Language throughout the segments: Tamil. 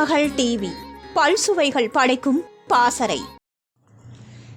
மகள் டிவி. பல்சுவைகள் படைக்கும் பாசறை.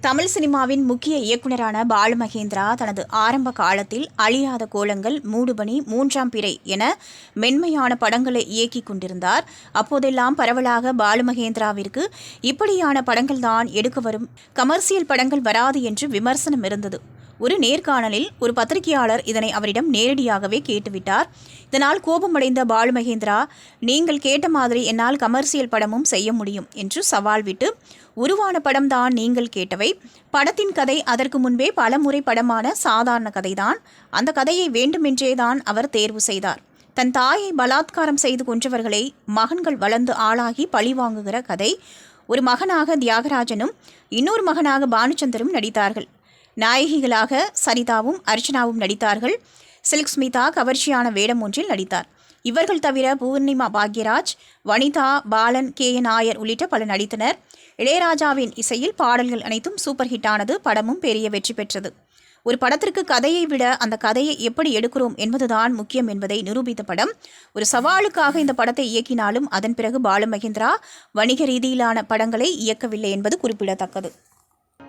தமிழ் சினிமாவின் முக்கிய இயக்குனரான பாலு மகேந்திரா தனது ஆரம்ப காலத்தில் அழியாத கோலங்கள் மூடுபனி மூன்றாம் பிறை என மென்மையான படங்களை இயக்கிக் கொண்டிருந்தார். அப்போதெல்லாம் பரவலாக பாலு மகேந்திராவிற்கு இப்படியான படங்கள்தான் எடுக்க வரும். கமர்சியல் படங்கள் வராது என்று விமர்சனம் இருந்தது. ஒரு நேர்காணலில் ஒரு பத்திரிகையாளர் இதனை அவரிடம் நேரடியாகவே கேட்டுவிட்டார். இதனால் கோபமடைந்த பாலு மகேந்திரா நீங்கள் கேட்ட மாதிரி என்னால் கமர்சியல் படமும் செய்ய முடியும் என்று சவால் விட்டு உருவான படம்தான் நீங்கள் கேட்டவை. படத்தின் கதை அதற்கு முன்பே பலமுறை படமான சாதாரண கதைதான். அந்த கதையை வேண்டுமென்றே தான் அவர் தேர்வு செய்தார். தன் தாயை பலாத்காரம் செய்து கொன்றவர்களை மகன்கள் வளர்ந்து ஆளாகி பழிவாங்குகிற கதை. ஒரு மகனாக தியாகராஜனும் இன்னொரு மகனாக பானுச்சந்தரும் நடித்தார்கள். நாயகிகளாக சரிதாவும் அர்ச்சனாவும் நடித்தார்கள். சில்க் ஸ்மிதா கவர்ச்சியான வேடம் ஒன்றில் நடித்தார். இவர்கள் தவிர பூர்ணிமா பாக்யராஜ் வனிதா பாலன் கே. என். நாயர் உள்ளிட்ட பலர் நடித்தனர். இளையராஜாவின் இசையில் பாடல்கள் அனைத்தும் சூப்பர் ஹிட்டானது படமும் பெரிய வெற்றி பெற்றது. ஒரு படத்திற்கு கதையை விட அந்த கதையை எப்படி எடுக்கிறோம் என்பதுதான் முக்கியம் என்பதை நிரூபித்த படம். ஒரு சவாலுக்காக இந்த படத்தை இயக்கினாலும் அதன் பிறகு பாலு மகேந்திரா வணிக ரீதியிலான படங்களை இயக்கவில்லை என்பது குறிப்பிடத்தக்கது.